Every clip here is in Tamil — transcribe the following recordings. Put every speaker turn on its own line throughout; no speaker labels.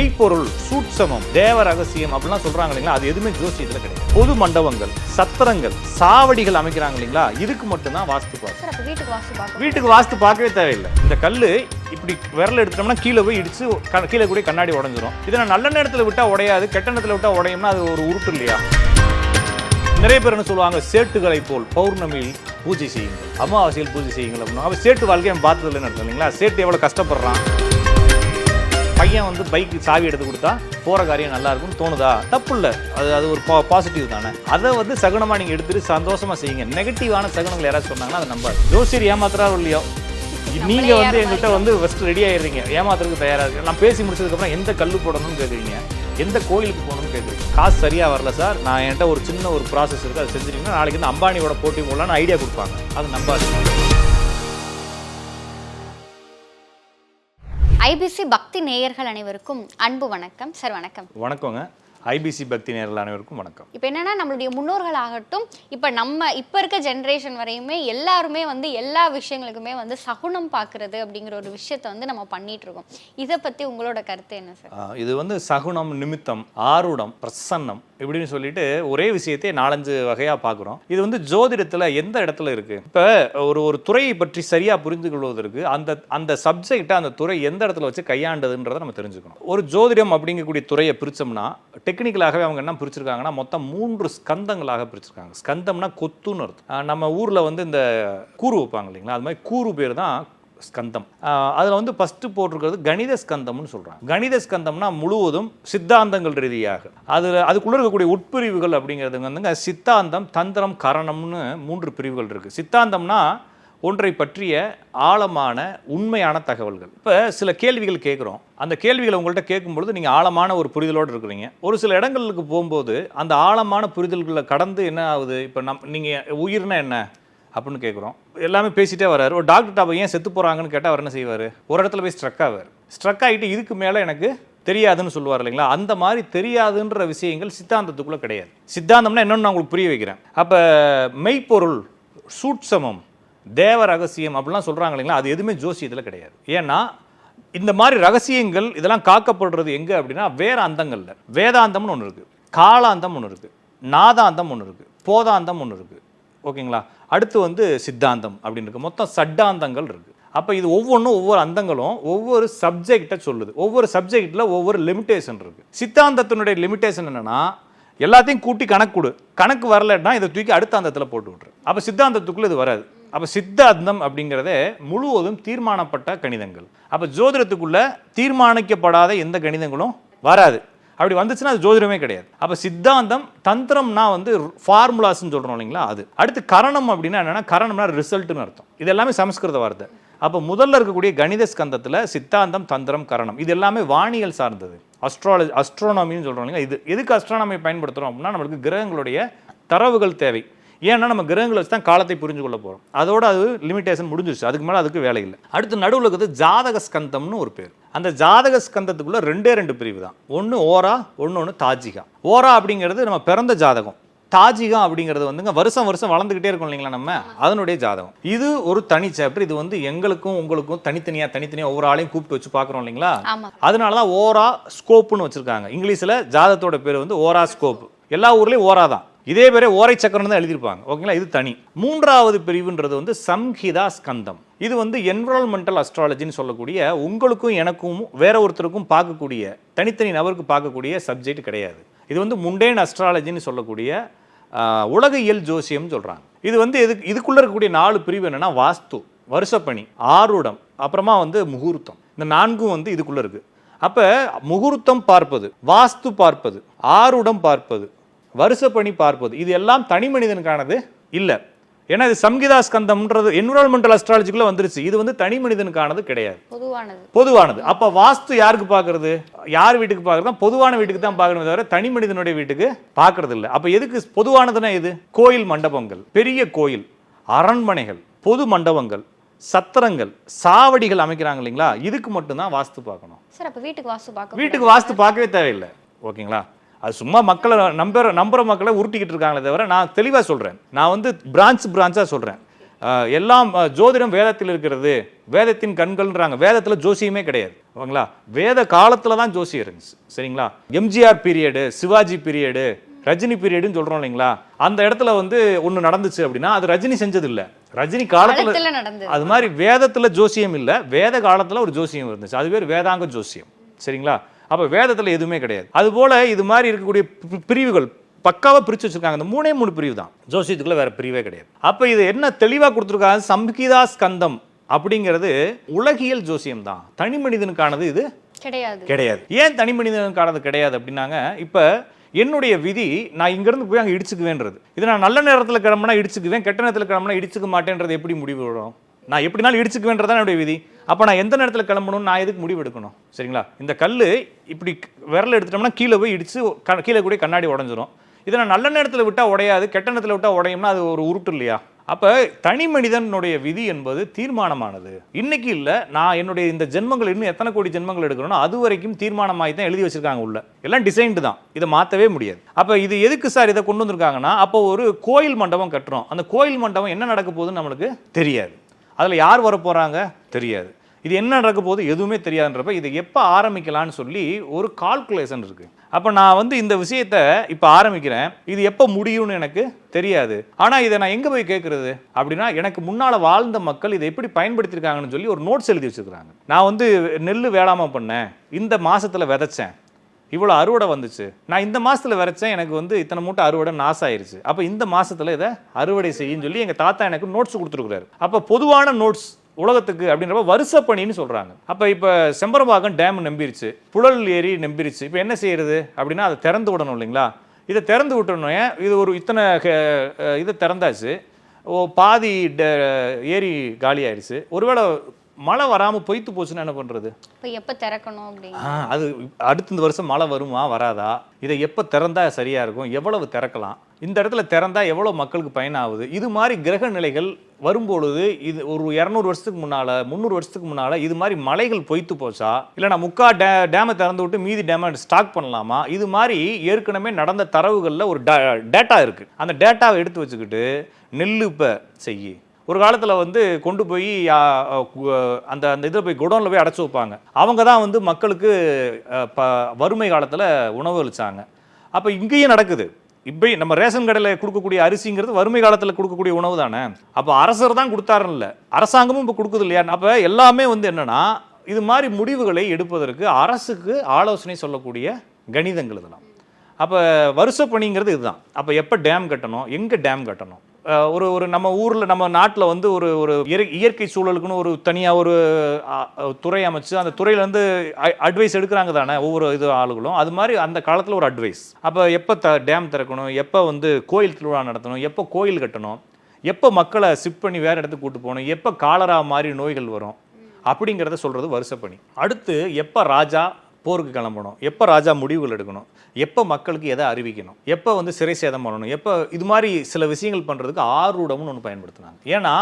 மெய்ப்பொருள் சூட்சமம் தேவ ரகசியம் அப்படிலாம் சொல்றாங்க இல்லைங்களா? அது எதுவுமே ஜோசியத்துல கிடையாது. பொது மண்டபங்கள் சத்திரங்கள் சாவடிகள் அமைக்கிறாங்க இல்லைங்களா? இதுக்கு மட்டும்தான் வாஸ்து
அப்ப வீட்டுக்கு வாஸ்து பார்க்க
வீட்டுக்கு வாஸ்து பார்க்கவே தேவையில்லை. இந்த கல்லு இப்படி விரல் எடுத்தோம்னா கீழே போய் இடிச்சு கீழே கூட கண்ணாடி உடஞ்சிரும். இதை நல்ல நேரத்தில் விட்டா உடையாது கெட்ட நேரத்தில் விட்டா உடையும்னா அது ஒரு உருட்டு இல்லையா? நிறைய பேர் என்ன சொல்லுவாங்க சேட்டுகளை போல் பௌர்ணமியில் பூஜை செய்யுங்கள். அமாவாசையில் பூஜை செய்யுங்கள் அப்படின்னா அவன் சேட்டு வாழ்க்கையை அவன் பார்த்தது இல்லைன்னு அர்த்தம் இல்லைங்களா? சேட்டு எவ்வளோ கஷ்டப்படுறான். பையன் வந்து பைக்கு சாவி எடுத்து கொடுத்தா போகிற காரியம் நல்லா இருக்கும்னு தோணுதா? தப்பு இல்லை அது அது ஒரு பாசிட்டிவ் தானே. அதை வந்து சகுனமாக நீங்கள் எடுத்துட்டு சந்தோஷமா செய்யுங்க. நெகட்டிவான சகுனங்கள் யாராவது சொன்னாங்கன்னா அதை நம்பாது ஜோசியர் ஏமாத்துறாரு இல்லையோ? நீங்க வந்து எங்கள்கிட்ட வந்து ஃபர்ஸ்ட் ரெடி ஆயிடுறீங்க. ஏமாத்துறதுக்கு தயாரா இருக்கு நான் பேசி முடிச்சதுக்கப்புறம் எந்த கல்லு போடணும்னு கேட்குறீங்க? எந்த கோயிலுக்கு போகணும்னு கேட்குறீங்க? காசு சரியா வரல சார். நான் என்கிட்ட ஒரு சின்ன ஒரு ப்ராசஸ் இருக்கு. அதை செஞ்சிட்டீங்கன்னா நாளைக்கு வந்து அம்பானியோட போட்டி போடலான்னு ஐடியா கொடுப்பாங்க. அது நம்பாது
பக்தி நேயர்கள் அனைவருக்கும் அன்பு வணக்கம். சார் வணக்கம்.
வணக்கங்க. ஐபிசி பக்தி நேரில் அனைவருக்கும் வணக்கம்.
இப்போ என்னன்னா நம்மளுடைய முன்னோர்கள் ஆகட்டும் இப்போ நம்ம இப்போ இருக்க ஜென்ரேஷன் வரையுமே எல்லாருமே வந்து எல்லா விஷயங்களுக்குமே வந்து சகுனம் பார்க்கறது அப்படிங்கிற ஒரு விஷயத்த வந்து நம்ம பண்ணிட்டு இருக்கோம் இதை பத்தி உங்களோட கருத்து என்ன சார்
இது வந்து சகுனம் நிமித்தம் ஆருடம் பிரசன்னம் இப்படின்னு சொல்லிட்டு ஒரே விஷயத்தை நாலஞ்சு வகையா பார்க்குறோம் இது வந்து ஜோதிடத்துல எந்த இடத்துல இருக்கு? இப்போ ஒரு ஒரு துறையை பற்றி சரியா புரிந்து கொள்வதற்கு அந்த அந்த சப்ஜெக்டை அந்த துறை எந்த இடத்துல வச்சு கையாண்டதுன்றதை நம்ம தெரிஞ்சுக்கணும். ஒரு ஜோதிடம் அப்படிங்கக்கூடிய துறையை பிரிச்சோம்னா டெக்னிக்கலாகவே அவங்க என்ன பிரிச்சிருக்காங்கன்னா மொத்தம் மூன்று ஸ்கந்தங்களாக பிரிச்சிருக்காங்க. ஸ்கந்தம்னா கொத்துன்னு அர்த்தம். நம்ம ஊரில் வந்து இந்த கூறு வைப்பாங்க இல்லைங்களா? அது மாதிரி கூறு பேர் தான் ஸ்கந்தம். அதில் வந்து ஃபஸ்ட்டு போட்டிருக்கிறது கணித ஸ்கந்தம்னு சொல்கிறாங்க கணித ஸ்கந்தம்னா முழுவதும் சித்தாந்தங்கள் ரீதியாக. அதில் அதுக்குள்ளே இருக்கக்கூடிய உட்பிரிவுகள் அப்படிங்கிறது வந்துங்க சித்தாந்தம் தந்திரம் கரணம்னு மூன்று பிரிவுகள் இருக்குது சித்தாந்தம்னா ஒன்றை பற்றிய ஆழமான உண்மையான தகவல்கள். இப்போ சில கேள்விகள் கேட்குறோம் அந்த கேள்விகளை உங்கள்கிட்ட கேட்கும்பொழுது நீங்கள் ஆழமான ஒரு புரிதலோடு இருக்கிறீங்க. ஒரு சில இடங்களுக்கு போகும்போது அந்த ஆழமான புரிதல்களை கடந்து என்ன ஆகுது? இப்போ நம் நீங்கள் உயிர்னா என்ன? அப்படின்னு கேட்குறோம் எல்லாமே பேசிட்டே வராரு ஒரு டாக்டர் அவ ஏன் செத்து போகிறாங்கன்னு கேட்டால் அவர் என்ன செய்வார்? ஒரு இடத்துல போய் ஸ்ட்ரக் ஆவார். ஸ்ட்ரக் ஆகிட்டு இதுக்கு மேலே எனக்கு தெரியாதுன்னு சொல்லுவார் இல்லைங்களா? அந்த மாதிரி தெரியாதுன்ற விஷயங்கள் சித்தாந்தத்துக்குள்ளே கிடையாது. சித்தாந்தம்னா என்னென்னு நான் உங்களுக்கு புரிய வைக்கிறேன். அப்போ மெய்ப்பொருள் சூட்சமம் தேவ ரகசியம் அப்படிலாம் சொல்கிறாங்க இல்லைங்களா? அது எதுவுமே ஜோசியத்தில் கிடையாது. ஏன்னா இந்த மாதிரி ரகசியங்கள் இதெல்லாம் காக்கப்படுறது எங்கே அப்படின்னா வேற அந்தங்களில். வேதாந்தம்னு ஒன்று இருக்குது காலாந்தம் ஒன்று இருக்குது நாதாந்தம் ஒன்று இருக்குது போதாந்தம் ஒன்று இருக்குது ஓகேங்களா? அடுத்து வந்து சித்தாந்தம் அப்படின்னு இருக்குது மொத்தம் சட்டாந்தங்கள் இருக்குது அப்போ இது ஒவ்வொன்றும் ஒவ்வொரு அந்தங்களும் ஒவ்வொரு சப்ஜெக்டை சொல்லுது. ஒவ்வொரு சப்ஜெக்டில் ஒவ்வொரு லிமிட்டேஷன் இருக்குது சித்தாந்தத்தினுடைய லிமிட்டேஷன் என்னென்னா எல்லாத்தையும் கூட்டி கணக்கு கொடு. கணக்கு வரலன்னா இதை தூக்கி அடுத்த அந்தத்தில் போட்டு விட்ரு அப்போ சித்தாந்தத்துக்குள்ளே இது வராது. அப்போ சித்தாந்தம் அப்படிங்கிறதே முழுவதும் தீர்மானப்பட்ட கணிதங்கள். அப்போ ஜோதிடத்துக்குள்ள தீர்மானிக்கப்படாத எந்த கணிதங்களும் வராது. அப்படி வந்துச்சுன்னா அது ஜோதிடமே கிடையாது. அப்போ சித்தாந்தம் தந்திரம்னா வந்து ஃபார்முலாஸ்ன்னு சொல்கிறோம் இல்லைங்களா அது. அடுத்து கரணம் அப்படின்னா என்னென்னா கரணம்னா ரிசல்ட்னு அர்த்தம். இது எல்லாமே சமஸ்கிருத வார்த்தை. அப்போ முதல்ல இருக்கக்கூடிய கணித ஸ்கந்தத்தில் சித்தாந்தம் தந்திரம் கரணம் இது எல்லாமே வானியல் சார்ந்தது. அஸ்ட்ராலஜி அஸ்ட்ரோனமின்னு சொல்கிறோம் இல்லைங்களா இது. எதுக்கு அஸ்ட்ரானமி பயன்படுத்துகிறோம் அப்படின்னா நம்மளுக்கு கிரகங்களுடைய தரவுகள் தேவை. ஏன்னா நம்ம கிரகங்களை வச்சு தான் காலத்தை புரிஞ்சு கொள்ள போகிறோம் அதோட அது லிமிட்டேஷன் முடிஞ்சிருச்சு. அதுக்கு மேலே அதுக்கு வேலை இல்லை. அடுத்து நடுவில் இருக்கிறது ஜாதக ஸ்கந்தம்னு ஒரு பேர். அந்த ஜாதக ஸ்கந்தத்துக்குள்ள ரெண்டே ரெண்டு பிரிவு தான். ஒன்று ஓரா ஒன்று ஒன்று தாஜிகா. ஓரா அப்படிங்கிறது நம்ம பிறந்த ஜாதகம். தாஜிகம் அப்படிங்கிறது வந்துங்க வருஷம் வருஷம் வளர்ந்துக்கிட்டே இருக்கும் இல்லைங்களா நம்ம? அதனுடைய ஜாதகம். இது ஒரு தனி சாப்டர் இது வந்து எங்களுக்கும் உங்களுக்கும் தனித்தனியா தனித்தனியா ஒவ்வொரு ஆளையும் கூப்பிட்டு வச்சு பார்க்குறோம் இல்லைங்களா? அதனால தான் ஓரா ஸ்கோப்புன்னு வச்சிருக்காங்க. இங்கிலீஷில் ஜாதகத்தோட பேர் வந்து ஓரா ஸ்கோப் எல்லா ஊர்லேயும் ஓரா தான். இதே பேரே ஓரை சக்கரம் தான் எழுதியிருப்பாங்க. ஓகேங்களா? இது தனி. மூன்றாவது பிரிவுன்றது வந்து சம்ஹிதா ஸ்கந்தம். இது வந்து என்வரான்மெண்டல் அஸ்ட்ராலஜின்னு சொல்லக்கூடிய உங்களுக்கும் எனக்கும் வேற ஒருத்தருக்கும் பார்க்கக்கூடிய தனித்தனி நபருக்கு பார்க்கக்கூடிய சப்ஜெக்ட் கிடையாது. இது வந்து முண்டேன் அஸ்ட்ராலஜின்னு சொல்லக்கூடிய உலக உலகியல் ஜோசியம்னு சொல்கிறாங்க இது வந்து இதுக்கு இதுக்குள்ளே இருக்கக்கூடிய நாலு பிரிவு என்னென்னா வாஸ்து வருஷப்பணி ஆருடம் அப்புறமா வந்து முகூர்த்தம். இந்த நான்கும் வந்து இதுக்குள்ளே இருக்குது அப்போ முகூர்த்தம் பார்ப்பது வாஸ்து பார்ப்பது ஆருடம் பார்ப்பது வருஷப்பணி பார்ப்பது. இது எல்லாம் தனி மனிதனுக்கானது இல்லை. ஏன்னா இது சம்கிதா ஸ்கந்தம்ன்றது என்விரான்மெண்டல் அஸ்ட்ராலஜிக்குள்ள வந்துருச்சு. இது வந்து தனி மனிதனுக்கானது கிடையாது.
பொதுவானது.
பொதுவானது. அப்ப வாஸ்து யாருக்கு பார்க்கறது யார் வீட்டுக்கு பார்க்கறது பொதுவான வீட்டுக்கு தான் பார்க்கணுமே தவிர தனி மனிதனுடைய வீட்டுக்கு பார்க்கறது இல்லை. அப்ப எதுக்கு பொதுவானதுன்னா எது? கோயில் மண்டபங்கள். பெரிய கோயில். அரண்மனைகள். பொது மண்டபங்கள். சத்திரங்கள். சாவடிகள் அமைக்கிறாங்க இல்லைங்களா? இதுக்கு மட்டும்தான் வாஸ்து பார்க்கணும்.
சார் அப்ப வீட்டுக்கு வாஸ்து பார்க்க
வீட்டுக்கு வாஸ்து பார்க்கவே தேவையில்லை. ஓகேங்களா? அது சும்மா மக்களை நம்புற நம்புற மக்களை உருட்டிக்கிட்டு இருக்காங்களே தவிர நான் தெளிவாக சொல்கிறேன் நான் வந்து பிரான்ச் பிரான்ச்சாக சொல்கிறேன் எல்லாம் ஜோதிடம் வேதத்தில் இருக்கிறது. வேதத்தின் கண்கள்ன்றாங்க. வேதத்தில் ஜோசியமே கிடையாது. ஓகேங்களா? வேத காலத்துல தான் ஜோசியம் இருந்துச்சு. சரிங்களா? எம்ஜிஆர் பீரியடு சிவாஜி பீரியடு ரஜினி பீரியடுன்னு சொல்றோம் இல்லைங்களா? அந்த இடத்துல வந்து ஒண்ணு நடந்துச்சு அப்படின்னா அது ரஜினி செஞ்சது இல்ல ரஜினி காலத்துல அது மாதிரி வேதத்துல ஜோசியம் இல்ல. வேத காலத்துல ஒரு ஜோசியம் இருந்துச்சு. அது பேர் வேதாங்க ஜோசியம். சரிங்களா? அப்ப வேதத்துல எதுவுமே கிடையாது. அது போல இது மாதிரி இருக்கக்கூடிய பிரிவுகள் பக்காவா பிரிச்சு வச்சிருக்காங்க. இந்த மூணே மூணு பிரிவு தான். ஜோசியத்துக்குள்ள வேற பிரிவே கிடையாது. அப்ப இது என்ன தெளிவா கொடுத்துருக்காங்க? சம்ஹிதா ஸ்கந்தம் அப்படிங்கிறது உலகியல் ஜோசியம் தான். தனி மனிதனுக்கானது இது
கிடையாது.
கிடையாது. ஏன் தனி மனிதனுக்கானது கிடையாது அப்படின்னாங்க? இப்போ என்னுடைய விதி நான் இங்கேருந்து போய் அங்கே இடிச்சுக்குவேன்றது. இது நான் நல்ல நேரத்தில் கிளம்புனா இடிச்சுக்குவேன் கெட்ட நேரத்தில் கிளம்புனா இடிச்சுக்க மாட்டேன்றது எப்படி முடிவு வரும்? நான் எப்படினாலும் இடிச்சுக்குவேன்றது தான் என்னுடைய விதி. அப்போ நான் எந்த நேரத்தில் கிளம்பணும் நான் எதுக்கு முடிவு எடுக்கணும்? சரிங்களா? இந்த கல் இப்படி விரல் எடுத்துட்டோம்னா கீழே போய் இடிச்சு க- கீழே கூட கண்ணாடி உடஞ்சிரும். இதை நான் நல்ல நேரத்தில் விட்டால் உடையாது கெட்ட நேரத்தில் விட்டால் உடையும்னா அது ஒரு உருட்டு இல்லையா? அப்போ தனி மனிதனுடைய விதி என்பது தீர்மானமானது. இன்னைக்கு இல்லை நான் என்னுடைய இந்த ஜென்மங்கள் இன்னும் எத்தனை கோடி ஜென்மங்கள் எடுக்கணும்னோ அது வரைக்கும் தீர்மானமாகி தான் எழுதி வச்சிருக்காங்க உள்ள. எல்லாம் டிசைன்டு தான். இதை மாற்றவே முடியாது. அப்போ இது எதுக்கு சார் இதை கொண்டு வந்திருக்காங்கன்னா அப்போ ஒரு கோயில் மண்டபம் கட்டுறோம். அந்த கோயில் மண்டபம் என்ன நடக்க போகுதுன்னு நம்மளுக்கு தெரியாது. அதில் யார் வர தெரியாது. இது என்ன நடக்க போகுது? எதுவுமே தெரியாதுன்றப்ப இதை எப்போ ஆரம்பிக்கலாம்னு சொல்லி ஒரு கால்குலேஷன் இருக்குது அப்போ நான் வந்து இந்த விஷயத்த இப்போ ஆரம்பிக்கிறேன். இது எப்போ முடியும்னு எனக்கு தெரியாது. ஆனால் இதை நான் எங்கே போய் கேட்குறது அப்படின்னா எனக்கு முன்னால் வாழ்ந்த மக்கள் இதை எப்படி பயன்படுத்தியிருக்காங்கன்னு சொல்லி ஒரு நோட்ஸ் எழுதி வச்சுருக்காங்க நான் வந்து நெல் வேளாமல் பண்ணேன். இந்த மாதத்தில் விதைச்சேன். இவ்வளோ அறுவடை வந்துச்சு. நான் இந்த மாதத்தில் விதைச்சேன் எனக்கு வந்து இத்தனை மூட்டை அறுவடை நாசம் ஆயிடுச்சு அப்போ இந்த மாதத்தில் இதை அறுவடை செய்யுன்னு சொல்லி எங்கள் தாத்தா எனக்கு நோட்ஸ் கொடுத்துருக்குறாரு. அப்போ பொதுவான நோட்ஸ் உலகத்துக்கு அப்படின்றப்ப வருஷ பணின்னு சொல்கிறாங்க அப்போ இப்போ செம்பரபாக்கம் டேம் நம்பிருச்சு புழல் ஏரி நம்பிருச்சு. இப்போ என்ன செய்யறது அப்படின்னா அதை திறந்து விடணும் இல்லைங்களா? இதை திறந்து விட்டோன்னே இது ஒரு இத்தனை இதை திறந்தாச்சு. ஓ பாதி ட- ஏரி காலி ஆயிடுச்சு ஒருவேளை மழை வராமல் பொய்த்து போச்சுன்னா என்ன பண்ணுறது
இப்ப எப்ப திறக்கணும் அப்படின்னு.
அது அடுத்த இந்த வருஷம் மழை வருமா வராதா? இதை எப்போ திறந்தா சரியா இருக்கும்? எவ்வளவு திறக்கலாம்? இந்த இடத்துல திறந்தா எவ்வளவு மக்களுக்கு பயனாகுது? இது மாதிரி கிரக நிலைகள் வரும்பொழுது இது ஒரு இரநூறு வருஷத்துக்கு முன்னால முந்நூறு வருஷத்துக்கு முன்னால இது மாதிரி மலைகள் பொய்த்து போச்சா? இல்லை நான் முக்கா டே டேமை திறந்து விட்டு மீதி டேமை ஸ்டாக் பண்ணலாமா? இது மாதிரி ஏற்கனவே நடந்த தரவுகளில் ஒரு டேட்டா இருக்கு. அந்த டேட்டாவை எடுத்து வச்சுக்கிட்டு நெல் இப்போ செய்யி. ஒரு காலத்தில் வந்து கொண்டு போய் அந்த அந்த இதில் போய் குடோனில் போய் அடைச்சி வைப்பாங்க. அவங்க தான் வந்து மக்களுக்கு ப வறுமை காலத்தில் உணவு அளித்தாங்க அப்போ இங்கேயும் நடக்குது. இப்போ நம்ம ரேஷன் கடையில் கொடுக்கக்கூடிய அரிசிங்கிறது வறுமை காலத்தில் கொடுக்கக்கூடிய உணவு தானே? அப்போ அரசர் தான் கொடுத்தாருன்னு இல்லை அரசாங்கமும் இப்போ கொடுக்குது இல்லையா? அப்போ எல்லாமே வந்து என்னென்னா இது மாதிரி முடிவுகளை எடுப்பதற்கு அரசுக்கு ஆலோசனை சொல்லக்கூடிய கணிதங்கள் இதெல்லாம். அப்போ வருஷ பணிங்கிறது இதுதான். அப்போ எப்போ டேம் கட்டணும்? எங்கே டேம் கட்டணும்? ஒரு ஒரு நம்ம ஊரில் நம்ம நாட்டில் வந்து ஒரு ஒரு இயற்கை- இயற்கை சூழலுக்குன்னு ஒரு தனியாக ஒரு துறை அமைச்சு அந்த துறையிலேருந்து அட்வைஸ் எடுக்கிறாங்க தானே ஒவ்வொரு இது ஆளுகளும். அது மாதிரி அந்த காலத்தில் ஒரு அட்வைஸ் அப்போ எப்போ த டேம் திறக்கணும் எப்போ வந்து கோயில் திருவிழா நடத்தணும் எப்போ கோயில் கட்டணும் எப்போ மக்களை ஷிஃப்ட் பண்ணி வேறு இடத்துக்கு கூட்டு போகணும் எப்போ காலரா மாதிரி நோய்கள் வரும் அப்படிங்கிறத சொல்கிறது வருஷப்பணி. அடுத்து எப்போ ராஜா போருக்கு கிளம்பணும். எப்போ ராஜா முடிவுகள் எடுக்கணும்? எப்போ மக்களுக்கு எதை அறிவிக்கணும்? எப்போ வந்து சிறை சேதம் பண்ணணும்? எப்போ இது மாதிரி சில விஷயங்கள் பண்ணுறதுக்கு ஆர்வடம்னு ஒன்று பயன்படுத்தினாங்க. ஏன்னா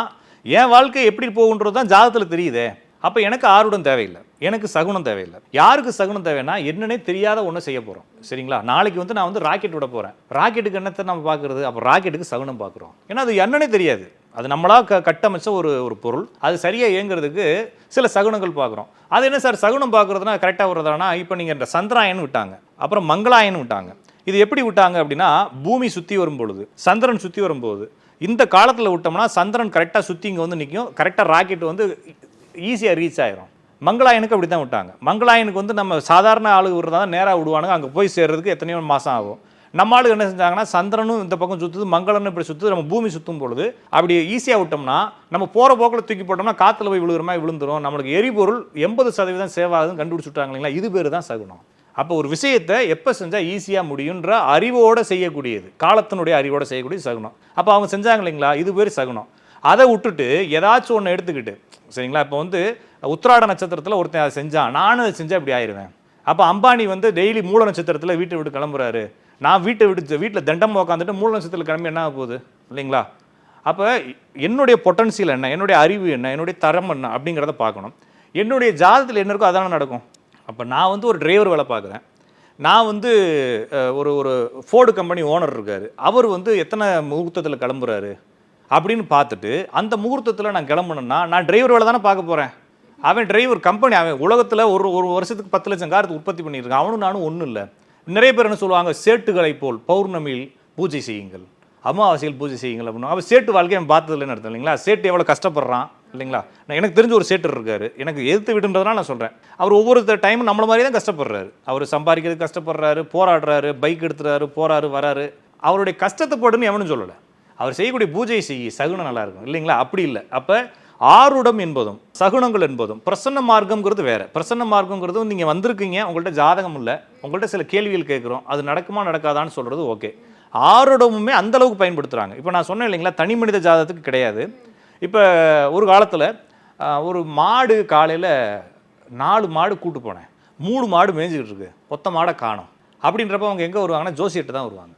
என் வாழ்க்கை எப்படி போகுன்றது தான் ஜாதகத்தில் தெரியுதே. அப்போ எனக்கு ஆர்வடம் தேவையில்லை. எனக்கு சகுனம் தேவையில்லை. யாருக்கு சகுனம் தேவைன்னா என்னன்னே தெரியாத ஒன்று செய்ய போகிறோம் சரிங்களா? நாளைக்கு வந்து நான் வந்து ராக்கெட் விட போகிறேன் ராக்கெட்டுக்கு என்னத்தை நம்ம பார்க்குறது அப்போ ராக்கெட்டுக்கு சகுனம் பார்க்குறோம் ஏன்னா அது என்னன்னே தெரியாது. அது நம்மளாக க கட்டமைச்ச ஒரு ஒரு பொருள். அது சரியாக இயங்குறதுக்கு சில சகுனங்கள் பார்க்குறோம். அது என்ன சார்? சகுனம் பார்க்குறதுனா கரெக்டாக வர்றதுனா இப்போ நீங்கள் இந்த சந்திராயன் விட்டாங்க. அப்புறம் மங்களாயன் விட்டாங்க. இது எப்படி விட்டாங்க அப்படின்னா பூமி சுற்றி வரும் பொழுது சந்திரன் சுற்றி வரும்போது. இந்த காலத்தில் விட்டோம்னா சந்திரன் கரெக்டாக சுற்றி இங்கே வந்து நிற்கும் கரெக்டாக ராக்கெட் வந்து ஈஸியாக ரீச் ஆயிரும். மங்களாயனுக்கு அப்படி தான் விட்டாங்க. மங்களாயனுக்கு வந்து நம்ம சாதாரண ஆளு விடுறதா தான் நேராக விடுவானுங்க. அங்கே போய் சேர்றதுக்கு எத்தனையோ மாதம் ஆகும். நம்மளுக்கு என்ன செஞ்சாங்கன்னா சந்திரனும் இந்த பக்கம் சுற்றுது மங்களனும் இப்படி சுற்றுது நம்ம பூமி சுற்றும் பொழுது அப்படி ஈஸியாக விட்டோம்னா நம்ம போகிற போக்கில் தூக்கி போட்டோம்னா காற்றுல போய் விழுகிற மாதிரி விழுந்துரும். நம்மளுக்கு எரிபொருள் எண்பது சதவீதம் சேவ் ஆகுதுன்னு கண்டுபிடிச்சு இல்லைங்களா? இது பேர் தான் சகுனம். அப்போ ஒரு விஷயத்தை எப்போ செஞ்சால் ஈஸியாக முடியுன்ற அறிவோடு செய்யக்கூடியது. காலத்தினுடைய அறிவோட செய்யக்கூடிய சகுனம். அப்போ அவங்க செஞ்சாங்க இல்லைங்களா? இது பேர் சகுனம். அதை விட்டுட்டு ஏதாச்சும் ஒன்று எடுத்துக்கிட்டு சரிங்களா? இப்போ வந்து உத்திராட நட்சத்திரத்தில் ஒருத்தன் அதை செஞ்சான். நானும் அதை செஞ்சால் இப்படி ஆயிடுவேன் அப்போ அம்பானி வந்து டெய்லி மூல நட்சத்திரத்தில் வீட்டை விட்டு கிளம்புறாரு. நான் வீட்டை விட்டு வீட்டில் தண்டம் உட்காந்துட்டு மூல நட்சத்திரத்தில் கிளம்பி என்ன ஆக போகுது? இல்லைங்களா? அப்போ என்னுடைய பொட்டன்சியல் என்ன? என்னுடைய அறிவு என்ன? என்னுடைய தரம் என்ன? அப்படிங்கிறத பார்க்கணும். என்னுடைய ஜாதத்தில் என்ன இருக்கோ அதானே நடக்கும். அப்போ நான் வந்து ஒரு டிரைவர் வேலை பார்க்குறேன். நான் வந்து ஒரு ஒரு ஃபோர்டு கம்பெனி ஓனர் இருக்கார். அவர் வந்து எத்தனை முகூர்த்தத்தில் கிளம்புறாரு? அப்படின்னு பார்த்துட்டு அந்த முகூர்த்தத்தில் நான் கிளம்பணுன்னா நான் டிரைவர் வேலை தானே பார்க்க போகிறேன் அவன் டிரைவர் கம்பெனி அவன் உலகத்தில் ஒரு ஒரு வருஷத்துக்கு பத்து லட்சம் கார் உற்பத்தி பண்ணியிருக்கான் அவனும் நானும் ஒன்றும் இல்லை. நிறைய பேர் என்ன சொல்லுவாங்க சேட்டுகளை போல் பௌர்ணமியில் பூஜை செய்யுங்கள். அமாவாசையில் பூஜை செய்யுங்கள் அப்படின்னு அவன் சேட்டு வாழ்க்கையை பார்த்தது இல்லைன்னு அர்த்தம் இல்லைங்களா? சேட்டு எவ்வளோ கஷ்டப்படுறான் இல்லைங்களா? நான் எனக்கு தெரிஞ்ச ஒரு சேட்டர் இருக்காரு. எனக்கு எதிர்த்து விடுன்றதுனால நான் சொல்கிறேன் அவர் ஒவ்வொரு டைமும் நம்மள மாதிரி தான் கஷ்டப்படுறாரு. அவர் சம்பாதிக்கிறது கஷ்டப்படுறாரு போராடுறாரு பைக் எடுத்துறாரு போறாரு வராரு. அவருடைய கஷ்டத்தை போடுன்னு எவனும் சொல்லலை. அவர் செய்யக்கூடிய பூஜை செய்ய சகுனம் நல்லா இருக்கும் இல்லைங்களா? அப்படி இல்லை. அப்போ ஆருடம் என்பதும் சகுனங்கள் என்பதும் பிரசன்ன மார்க்கம்ங்கிறது வேறு. பிரசன்ன மார்க்கம்ங்கிறது நீங்கள் வந்திருக்கீங்க உங்கள்கிட்ட ஜாதகம் இல்லை உங்கள்கிட்ட சில கேள்விகள் கேட்குறோம் அது நடக்குமா நடக்காதான்னு சொல்கிறது ஓகே. ஆருடமுமே அந்தளவுக்கு பயன்படுத்துகிறாங்க இப்போ நான் சொன்னேன் இல்லைங்களா தனி மனித ஜாதகத்துக்கு கிடையாது. இப்போ ஒரு காலத்தில் ஒரு மாடு காலையில் நாலு மாடு கூட்டு போனேன். மூணு மாடு மேய்ஞ்சிக்கிட்டு இருக்கு. ஒத்த மாடை காணோம். அப்படின்றப்ப அவங்க எங்கே வருவாங்கன்னா ஜோசியர்கிட்ட தான் வருவாங்க.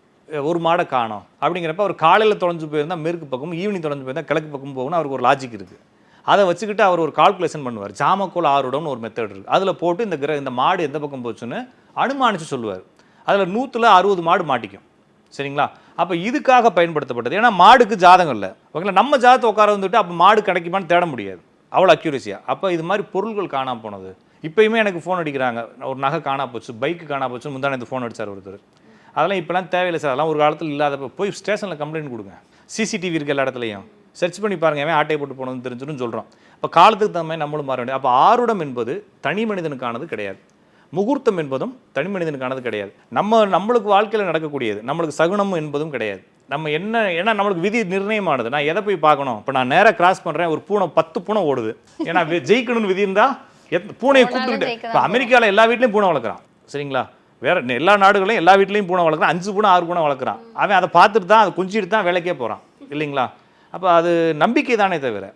ஒரு மாடை காணோம். அப்படிங்கிறப்ப அவர் காலையில் தொலைஞ்சு போயிருந்தா மேற்கு பக்கம் ஈவினிங் தொலைஞ்சு போயிருந்தா கிழக்கு பக்கம் போகணும். அவருக்கு ஒரு லாஜிக் இருக்குது அதை வச்சுக்கிட்டு அவர் ஒரு கால்குலேஷன் பண்ணுவார். ஜாமக்கோல் ஆறுடம்னு ஒரு மெத்தட் இருக்குது அதில் போட்டு இந்த கிர இந்த மாடு எந்த பக்கம் போச்சுன்னு அனுமானித்து சொல்லுவார். அதில் நூற்றில் அறுபது மாடு மாட்டிக்கும். சரிங்களா? அப்போ இதுக்காக பயன்படுத்தப்பட்டது. ஏன்னா மாடுக்கு ஜாதகம் இல்லை. ஓகேங்களா நம்ம ஜாதத்தை உட்கார வந்துட்டு அப்போ மாடு கிடைக்குமான்னு தேட முடியாது. அவ்வளோ அக்யூரஸியாக அப்போ இது மாதிரி பொருள்கள் காணாம போனது. இப்போயுமே எனக்கு ஃபோன் அடிக்கிறாங்க. ஒரு நகை காணா போச்சு பைக்கு காணா போச்சு முந்தானே இந்த ஃபோன் அடிச்சார் ஒருத்தர். அதெல்லாம் இப்போலாம் தேவையில்லை சார். அதெல்லாம் ஒரு காலத்தில் இல்லாதப்ப போய் ஸ்டேஷனில் கம்ப்ளைண்ட் கொடுங்க. சிசிடிவி இருக்க எல்லா இடத்துலையும். சர்ச் பண்ணி பாருங்க எவன் ஆட்டை போட்டு போனதுன்னு தெரிஞ்சிடும் சொல்கிறோம் இப்போ காலத்துக்கு தகுந்த மாதிரி நம்மளும் மாற வேண்டிய அப்போ ஆருடம் என்பது தனி மனிதனுக்கானது கிடையாது. முகூர்த்தம் என்பதும் தனி மனிதனுக்கானது கிடையாது. நம்ம நம்மளுக்கு வாழ்க்கையில் நடக்கக்கூடியது நம்மளுக்கு சகுனம் என்பதும் கிடையாது. நம்ம என்ன ஏன்னா நம்மளுக்கு விதி நிர்ணயமானது. நான் எதை போய் பார்க்கணும்? இப்போ நான் நேராக கிராஸ் பண்ணுறேன் ஒரு பூனை பத்து பூனை ஓடுது. ஏன்னா ஜெயிக்கணும்னு விதி இருந்தால் எத் பூனையை கூப்பிட்டுக்கிட்டு இப்போ அமெரிக்காவில் எல்லா வீட்லையும் பூனை வளர்க்குறான். சரிங்களா? வேற எல்லா நாடுகளையும் எல்லா வீட்லையும் பூனை வளர்க்குறான். அஞ்சு பூனை ஆறு பூனை வளர்க்குறான். அவன் அதை பார்த்துட்டு தான் அதை குஞ்சிட்டு தான் வேலைக்கே போகிறான் இல்லைங்களா? அப்போ அது நம்பிக்கை தானே தவிர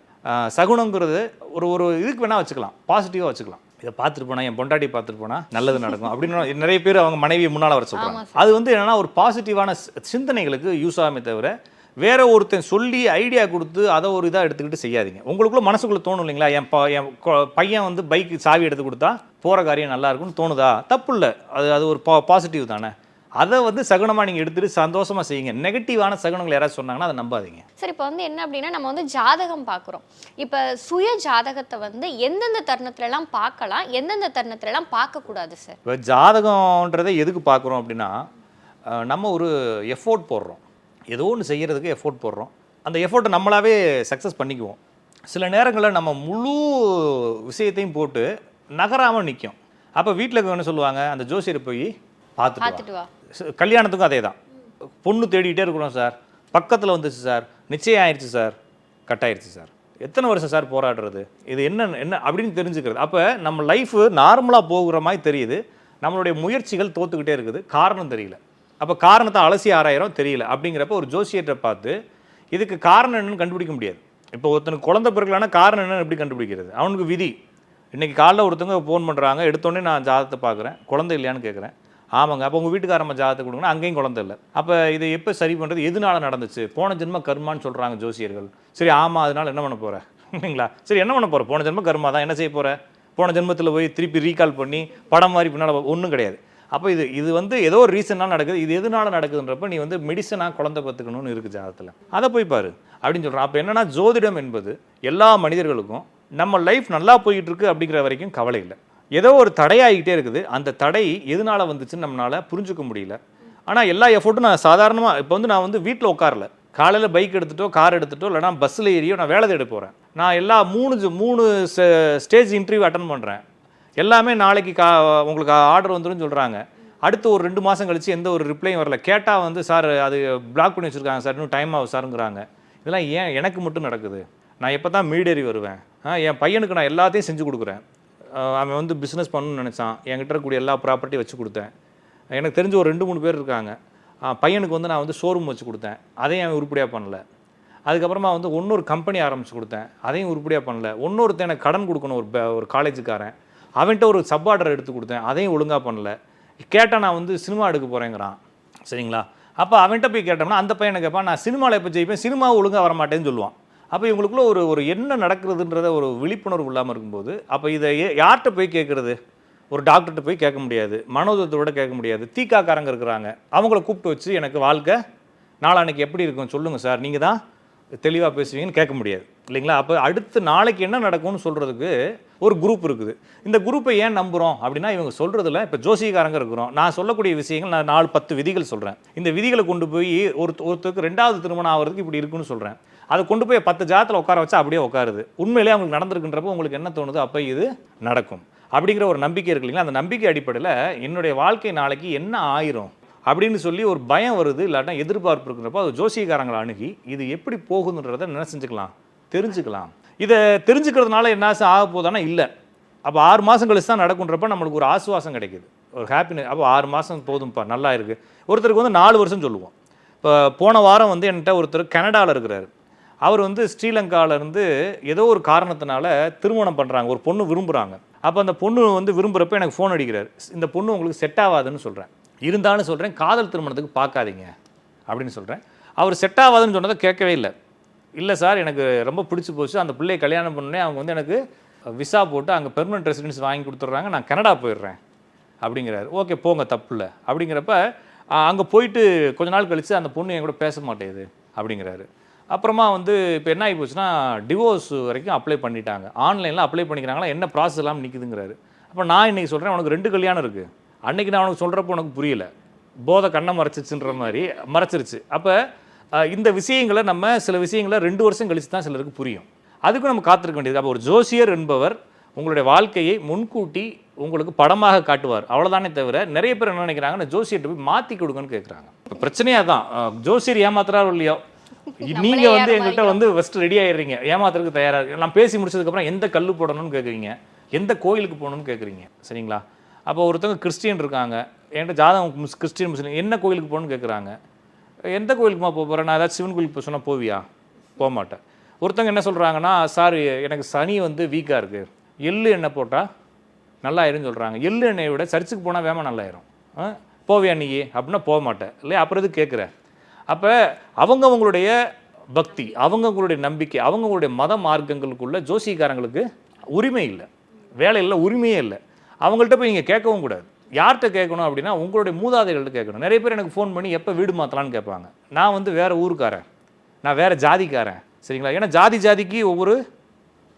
சகுனங்கிறது ஒரு ஒரு இதுக்கு வேணால் வச்சுக்கலாம். பாசிட்டிவாக வச்சுக்கலாம். இதை பார்த்துட்டு போனா என் பொண்டாட்டி பார்த்துட்டு போனா நல்லது நடக்கும். அப்படின்னு நிறைய பேர் அவங்க மனைவியை முன்னால் வர சொல்றாங்க. அது வந்து என்னன்னா ஒரு பாசிட்டிவான சிந்தனைகளுக்கு யூஸ் ஆகுமே தவிர வேற ஒருத்தன் சொல்லி ஐடியா கொடுத்து அதை ஒரு இதாக எடுத்துக்கிட்டு செய்யாதீங்க. உங்களுக்குள்ள மனசுக்குள்ள தோணும் இல்லைங்களா? என் ப- என் பையன் வந்து பைக்கு சாவி எடுத்து கொடுத்தா போகிற காரியம் நல்லா இருக்கும்னு தோணுதா? தப்பு இல்லை அது அது ஒரு பா பாசிட்டிவ் தானே. அதை வந்து சகுனமாக நீங்கள் எடுத்துட்டு சந்தோஷமா செய்யுங்க. நெகட்டிவான சகுனங்கள் யாராவது சொன்னாங்கன்னா அதை நம்பாதீங்க.
சரி இப்போ வந்து என்ன அப்படின்னா நம்ம வந்து ஜாதகம் பார்க்குறோம். இப்போ சுய ஜாதகத்தை வந்து எந்தெந்த தருணத்துல எல்லாம் பார்க்கலாம் எந்தெந்த தருணத்துல எல்லாம் பார்க்கக்கூடாது சார்
இப்போ ஜாதகன்றதை எதுக்கு பார்க்குறோம் அப்படின்னா நம்ம ஒரு எஃபோர்ட் போடுறோம். ஏதோ ஒன்று செய்கிறதுக்கு எஃபோர்ட் போடுறோம். அந்த எஃபோர்ட்டை நம்மளாவே சக்ஸஸ் பண்ணிக்குவோம். சில நேரங்களில் நம்ம முழு விஷயத்தையும் போட்டு நகராமல் நிற்கும் அப்போ வீட்டில் என்ன சொல்லுவாங்க? அந்த ஜோசியரை போய் பார்த்துட்டு வா. கல்யாணத்துக்கும் அதே தான். பொண்ணு தேடிக்கிட்டே இருக்கிறோம் சார். பக்கத்தில் வந்துச்சு சார். நிச்சயம் ஆயிடுச்சு சார். கட் ஆயிடுச்சு சார். எத்தனை வருஷம் சார் போராடுறது? இது என்ன என்ன அப்படின்னு தெரிஞ்சுக்கிறது. அப்போ நம்ம லைஃபு நார்மலாக போகிற மாதிரி தெரியுது. நம்மளுடைய முயற்சிகள் தோத்துக்கிட்டே இருக்குது. காரணம் தெரியல. அப்போ காரணத்தை அலசி ஆராயிரம் தெரியல. அப்படிங்கிறப்ப ஒரு ஜோசியத்தை பார்த்து இதுக்கு காரணம் என்னன்னு கண்டுபிடிக்க முடியாது. இப்போ ஒருத்தனுக்கு குழந்தை பிறக்கலான்னா காரணம் என்னன்னு எப்படி கண்டுபிடிக்கிறது? அவனுக்கு விதி. இன்றைக்கி காலைல ஒருத்தவங்க ஃபோன் பண்ணுறாங்க எடுத்தோடனே நான் ஜாதகத்தை பார்க்குறேன். குழந்தை இல்லையான்னு கேட்குறேன். ஆமாங்க அப்போ உங்கள் வீட்டுக்காரம்மா ஜாதகத்தை கொடுங்கன்னா அங்கேயும் குழந்தை இல்லை. அப்போ இதை எப்போ சரி பண்ணுறது எதனால நடந்துச்சு? போன ஜென்ம கர்மான்னு சொல்கிறாங்க ஜோசியர்கள். சரி ஆமாம் அதனால என்ன பண்ண போகிற இல்லைங்களா? சரி என்ன பண்ண போகிற போன ஜென்ம கர்மா தான் என்ன செய்ய போகிற போன ஜென்மத்தில் போய் திருப்பி ரீகால் பண்ணி படம் மாதிரி பின்னால் ஒன்றும் கிடையாது. அப்போ இது இது வந்து ஏதோ ஒரு ரீசனால் நடக்குது. இது எதனால நடக்குதுன்றப்ப நீ வந்து மெடிசனாக குழந்தை பார்த்துக்கணும்னு இருக்குது ஜாதத்தில் அதை போய் பாரு. அப்படின்னு சொல்கிறான் அப்போ என்னென்னா ஜோதிடம் என்பது எல்லா மனிதர்களுக்கும் நம்ம லைஃப் நல்லா போயிட்டு இருக்கு அப்படிங்கிற வரைக்கும் கவலை இல்லை. ஏதோ ஒரு தடையாகிட்டே இருக்குது. அந்த தடை எதனால வந்துச்சுன்னு நம்மளால் புரிஞ்சுக்க முடியல. ஆனால் எல்லா எஃபோர்ட்டும் நான் சாதாரணமாக இப்போ வந்து நான் வந்து வீட்டில் உட்காரல. காலையில் பைக் எடுத்துட்டோ கார் எடுத்துட்டோ இல்லைனா பஸ்ஸில் ஏறியோ நான் வேலை தேட போகிறேன் நான் எல்லா மூணு ஜ- மூணு ஸ்டேஜ் இன்டர்வியூ அட்டன் பண்ணுறேன் எல்லாமே நாளைக்கு கா உங்களுக்கு ஆர்டர் வந்துடும் சொல்கிறாங்க அடுத்து ஒரு ரெண்டு மாதம் கழிச்சு எந்த ஒரு ரிப்ளையும் வரல. கேட்டால் வந்து சார் அது பிளாக் பண்ணி வச்சுருக்காங்க சார். இன்னும் டைம் ஆகும் சாருங்கிறாங்க. இதெல்லாம் ஏன் எனக்கு மட்டும் நடக்குது. நான் எப்போ தான் மீடேறி வருவேன். என் பையனுக்கு நான் எல்லாத்தையும் செஞ்சு கொடுக்குறேன். அவன் வந்து பிஸ்னஸ் பண்ணணும்னு நினச்சான். என்கிட்ட இருக்கக்கூடிய எல்லா ப்ராப்பர்ட்டியும் வச்சு கொடுத்தேன். எனக்கு தெரிஞ்ச ஒரு ரெண்டு மூணு பேர் இருக்காங்க. பையனுக்கு வந்து நான் வந்து ஷோரூம் வச்சு கொடுத்தேன். அதையும் அவன் உருப்படியாக பண்ணல. அதுக்கப்புறமா வந்து இன்னொரு கம்பெனி ஆரம்பித்து கொடுத்தேன். அதையும் உருப்படியாக பண்ணல. இன்னொருத்தன் எனக்கு கடன் கொடுக்கணும் ஒரு ஒரு காலேஜுக்காரன் அவன்கிட்ட ஒரு சப் ஆர்டர் எடுத்து கொடுத்தேன். அதையும் ஒழுங்காக பண்ணல. கேட்டால் நான் வந்து சினிமா எடுக்க போகிறேங்கிறான் சரிங்களா? அப்போ அவன்கிட்ட போய் கேட்டோம்னா அந்த பையனை கேட்பான் நான் சினிமாவில் எப்போ ஜெயிப்பேன்? சினிமா ஒழுங்காக வர மாட்டேன்னு சொல்லுவான். அப்போ இவங்களுக்குள்ள ஒரு ஒரு என்ன நடக்கிறதுன்றத ஒரு விழிப்புணர்வு இல்லாமல் இருக்கும்போது அப்போ இதை யார்கிட்ட போய் கேட்குறது ஒரு டாக்டர்கிட்ட போய் கேட்க முடியாது. மனோதத்தோட கேட்க முடியாது. தீக்காக்காரங்க இருக்கிறாங்க. அவங்கள கூப்பிட்டு வச்சு எனக்கு வாழ்க்கை நாளான்னைக்கு எப்படி இருக்கும் சொல்லுங்கள் சார். நீங்கள் தான் தெளிவாக பேசுவீங்கன்னு கேட்க முடியாது. இல்லைங்களா? அப்போ அடுத்து நாளைக்கு என்ன நடக்கும்னு சொல்கிறதுக்கு ஒரு குரூப் இருக்குது. இந்த குரூப்பை ஏன் நம்புகிறோம் அப்படின்னா இவங்க சொல்கிறதுல இப்போ ஜோசிகாரங்க இருக்கிறோம். நான் சொல்லக்கூடிய விஷயங்கள் நான் நாலு பத்து விதிகள் சொல்கிறேன் இந்த விதிகளை கொண்டு போய் ஒரு ஒருத்தருக்கு ரெண்டாவது திருமணம் ஆகிறதுக்கு இப்படி இருக்குன்னு சொல்கிறேன் அதை கொண்டு போய் பத்து ஜாதத்தில் உட்கார வச்சா அப்படியே உட்காருது. உண்மையிலே அவங்களுக்கு நடந்திருக்குன்றப்போ உங்களுக்கு என்ன தோணுது? அப்போ இது நடக்கும். அப்படிங்கிற ஒரு நம்பிக்கை இருக்கு இல்லைங்களா? அந்த நம்பிக்கை அடிப்படையில் என்னுடைய வாழ்க்கை நாளைக்கு என்ன ஆயிரும்? அப்படின்னு சொல்லி ஒரு பயம் வருது. இல்லாட்டா எதிர்பார்ப்பு இருக்கிறப்போ அது ஜோசியக்காரங்களை அணுகி இது எப்படி போகுதுன்றதை என்ன செஞ்சுக்கலாம். தெரிஞ்சுக்கலாம். இதை தெரிஞ்சுக்கிறதுனால என்ன ஆக போதானா? இல்லை. அப்போ ஆறு மாதம் கழிச்சு தான் நடக்குன்றப்ப நம்மளுக்கு ஒரு ஆசுவாசம் கிடைக்குது. ஒரு ஹாப்பினஸ் அப்போ ஆறு மாதம் போதும்ப்பா நல்லா இருக்குது ஒருத்தருக்கு வந்து நாலு வருஷம் சொல்லுவோம். இப்போ போன வாரம் வந்து என்கிட்ட ஒருத்தர் கனடாவில் இருக்கிறாரு. அவர் வந்து ஸ்ரீலங்காவிலேருந்து ஏதோ ஒரு காரணத்தினால திருமணம் பண்ணுறாங்க ஒரு பொண்ணு விரும்புகிறாங்க அப்போ அந்த பொண்ணு வந்து விரும்புகிறப்ப எனக்கு ஃபோன் அடிக்கிறார். இந்த பொண்ணு உங்களுக்கு செட் ஆகாதுன்னு சொல்கிறேன் இருந்தாலும் சொல்கிறேன் காதல் திருமணத்துக்கு பார்க்காதீங்க அப்படின்னு சொல்கிறேன் அவர் செட் ஆகாதுன்னு சொன்னதை கேட்கவே இல்லை. இல்லை சார் எனக்கு ரொம்ப பிடிச்சி போச்சு. அந்த பிள்ளையை கல்யாணம் பண்ணே அவங்க வந்து எனக்கு விசா போட்டு அங்கே பெர்மனன்ட் ரெசிடென்ஸ் வாங்கி கொடுத்துட்றாங்க. நான் கனடா போயிடுறேன் அப்படிங்கிறாரு. ஓகே போங்க தப்பு இல்லை. அப்படிங்கிறப்ப அங்கே போயிட்டு கொஞ்ச நாள் கழித்து அந்த பொண்ணு என் கூட பேச மாட்டேங்குது அப்படிங்கிறாரு. அப்புறமா வந்து இப்போ என்ன ஆகி போச்சுன்னா டிவோர்ஸ் வரைக்கும் அப்ளை பண்ணிட்டாங்க. ஆன்லைனில் அப்ளை பண்ணிக்கிறாங்களா என்ன ப்ராசஸ் எல்லாம் நிற்குதுங்கிறாரு அப்போ நான் இன்றைக்கி சொல்கிறேன் உனக்கு ரெண்டு கல்யாணம் இருக்குது அன்னைக்கு நான் உனக்கு சொல்கிறப்போ உனக்கு புரியல. போதை கண்ணை மறைச்சிச்சுன்ற மாதிரி மறைச்சிருச்சு. அப்போ இந்த விஷயங்களை நம்ம சில விஷயங்களை ரெண்டு வருஷம் கழிச்சு தான் சிலருக்கு புரியும். அதுக்கும் நம்ம காத்திருக்க வேண்டியது. அப்போ ஒரு ஜோசியர் என்பவர் உங்களுடைய வாழ்க்கையை முன்கூட்டி உங்களுக்கு படமாக காட்டுவார். அவ்வளோதானே தவிர நிறைய பேர் என்ன நினைக்கிறாங்கன்னா ஜோசியர்கிட்ட போய் மாற்றி கொடுங்கன்னு கேட்குறாங்க இப்போ பிரச்சனையாக தான் ஜோசியர் ஏமாத்துறாரோ இல்லையோ நீங்க வந்து எங்கள்கிட்ட வந்து ஃபர்ஸ்ட் ரெடி ஆயிடுறீங்க. ஏமாத்துறதுக்கு தயாரா இருக்கு நான் பேசி முடிச்சதுக்கப்புறம் எந்த கல்லு போடணும்னு கேட்குறீங்க எந்த கோயிலுக்கு போகணும்னு கேட்குறீங்க சரிங்களா? அப்போ ஒருத்தவங்க கிறிஸ்டியன் இருக்காங்க. என்கிட்ட ஜாதகம் முஸ் கிறிஸ்டியன் முஸ்லீம் என்ன கோயிலுக்கு போகணும்னு கேட்குறாங்க எந்த கோயிலுக்குமா போக போகிறேன் நான் ஏதாச்சும் சிவன் கோயிலுக்கு சொன்னால் போவியா? போக மாட்டேன். ஒருத்தவங்க என்ன சொல்கிறாங்கன்னா சார் எனக்கு சனி வந்து வீக்காக இருக்குது எள்ளு எண்ணெய் போட்டால் நல்லாயிருன்னு சொல்கிறாங்க எள்ளு எண்ணெயை விட சர்ச்சுக்கு போனால் வேமா நல்லாயிரும் ஆ? போவியா நீ? அப்படின்னா போக மாட்டேன். இல்லையா? அப்புறம் எதுக்கு கேட்குற அப்போ அவங்கவங்களுடைய பக்தி அவங்கவுங்களுடைய நம்பிக்கை அவங்கவுங்களுடைய மத மார்க்கங்களுக்குள்ள ஜோசிக்காரங்களுக்கு உரிமை இல்லை. வேலையில் உரிமையே இல்லை. அவங்கள்ட்ட போய் நீங்கள் கேட்கவும் கூடாது. யார்கிட்ட கேட்கணும் அப்படின்னா உங்களுடைய மூதாதைகள்கிட்ட கேட்கணும். நிறைய பேர் எனக்கு ஃபோன் பண்ணி எப்போ வீடு மாற்றலான்னு கேட்பாங்க. நான் வந்து வேறு ஊருக்காரன். நான் வேறு ஜாதிக்காரன். சரிங்களா? ஏன்னா ஜாதி ஜாதிக்கு ஒவ்வொரு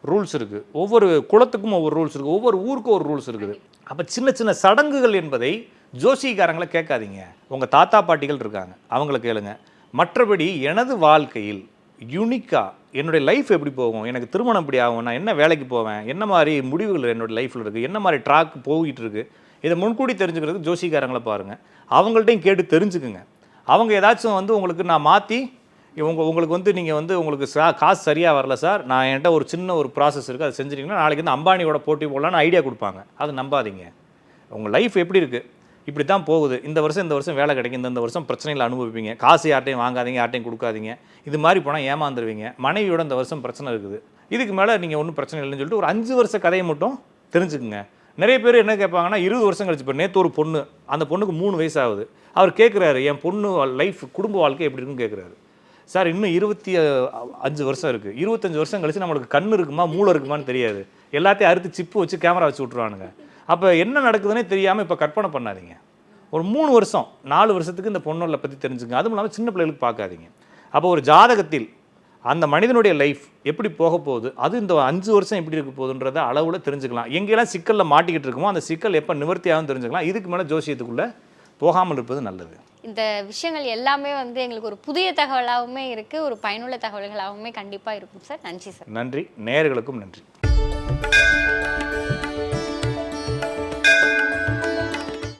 ரூல்ஸ் இருக்குது ஒவ்வொரு குளத்துக்கும் ஒவ்வொரு ரூல்ஸ் இருக்குது ஒவ்வொரு ஊருக்கும் ஒரு ரூல்ஸ் இருக்குது. அப்போ சின்ன சின்ன சடங்குகள் என்பதை ஜோசிகாரங்களை கேட்காதீங்க. உங்கள் தாத்தா பாட்டிகள் இருக்காங்க. அவங்கள கேளுங்க. மற்றபடி எனது வாழ்க்கையில் யூனிக்காக என்னுடைய லைஃப் எப்படி போகும்? எனக்கு திருமணம் எப்படி ஆகும். நான் என்ன வேலைக்கு போவேன்? என்ன மாதிரி முடிவுகள் என்னோட லைஃப்பில் இருக்குது என்ன மாதிரி ட்ராக் போயிட்டு இருக்குது இதை முன்கூட்டி தெரிஞ்சுக்கிறதுக்கு ஜோசிகாரங்களை பாருங்கள் அவங்கள்ட்டையும் கேட்டு தெரிஞ்சுக்குங்க. அவங்க ஏதாச்சும் வந்து உங்களுக்கு நான் மாற்றி இவங்க உங்களுக்கு வந்து நீங்கள் வந்து உங்களுக்கு சா காசு சரியாக வரல சார். நான் என்கிட்ட ஒரு சின்ன ஒரு ப்ராசஸ் இருக்குது அதை செஞ்சுட்டிங்கன்னா நாளைக்கு வந்து அம்பானியோட போட்டி போடலான்னு ஐடியா கொடுப்பாங்க. அது நம்பாதீங்க. உங்கள் லைஃப் எப்படி இருக்குது இப்படி தான் போகுது. இந்த வருஷம் இந்த வருஷம் வேலை கிடைக்கும். இந்த இந்த வருஷம் பிரச்சனைகளை அனுபவிப்பீங்க. காசு யார்ட்டையும் வாங்காதீங்க யார்ட்டையும் கொடுக்காதீங்க. இது மாதிரி போனால் ஏமாந்துருவீங்க. மனைவியோட இந்த வருஷம் பிரச்சனை இருக்குது. இதுக்கு மேலே நீங்கள் ஒன்றும் பிரச்சனை இல்லைன்னு சொல்லிட்டு ஒரு அஞ்சு வருஷ கதையை மட்டும் தெரிஞ்சுக்குங்க. நிறைய பேர் என்ன கேட்பாங்கன்னா இருபது வருஷம் கழிச்சு இப்போ நேற்று ஒரு பொண்ணு அந்த பொண்ணுக்கு மூணு வயசு ஆகுது அவர் கேட்குறாரு என் பொண்ணு லைஃப் குடும்ப வாழ்க்கை எப்படி இருக்குன்னு கேட்குறாரு சார் இன்னும் இருபத்தி அஞ்சு வருஷம் இருக்குது இருபத்தஞ்சு வருஷம் கழிச்சு நம்மளுக்கு கண் இருக்குமா மூளை இருக்குமான்னு தெரியாது. எல்லாத்தையும் அறுத்து சிப்பு வச்சு கேமரா வச்சு விட்ருவானுங்க அப்போ என்ன நடக்குதுன்னே தெரியாமல் இப்போ கற்பனை பண்ணாதீங்க. ஒரு மூணு வருஷம் நாலு வருஷத்துக்கு இந்த பொண்ணோட பற்றி தெரிஞ்சுங்க. அதுவும் இல்லாமல் சின்ன பிள்ளைகளுக்கு பார்க்காதீங்க. அப்போ ஒரு ஜாதகத்தில் அந்த மனிதனுடைய லைஃப் எப்படி போக போகுது அது இந்த அஞ்சு வருஷம் எப்படி இருக்க போகுதுன்றத அளவில் தெரிஞ்சுக்கலாம். எங்கெல்லாம் சிக்கலில் மாட்டிக்கிட்டு இருக்குமோ அந்த சிக்கல் எப்போ நிவர்த்தி ஆகும் தெரிஞ்சுக்கலாம். இதுக்கு மேலே ஜோசியத்துக்குள்ளே போகாமல் இருப்பது நல்லது.
இந்த விஷயங்கள் எல்லாமே வந்து எங்களுக்கு ஒரு புதிய தகவலாகவுமே இருக்கு. ஒரு பயனுள்ள தகவல்களாகவுமே கண்டிப்பா இருக்கும் சார். நன்றி சார்.
நன்றி. நேயர்களுக்கும் நன்றி.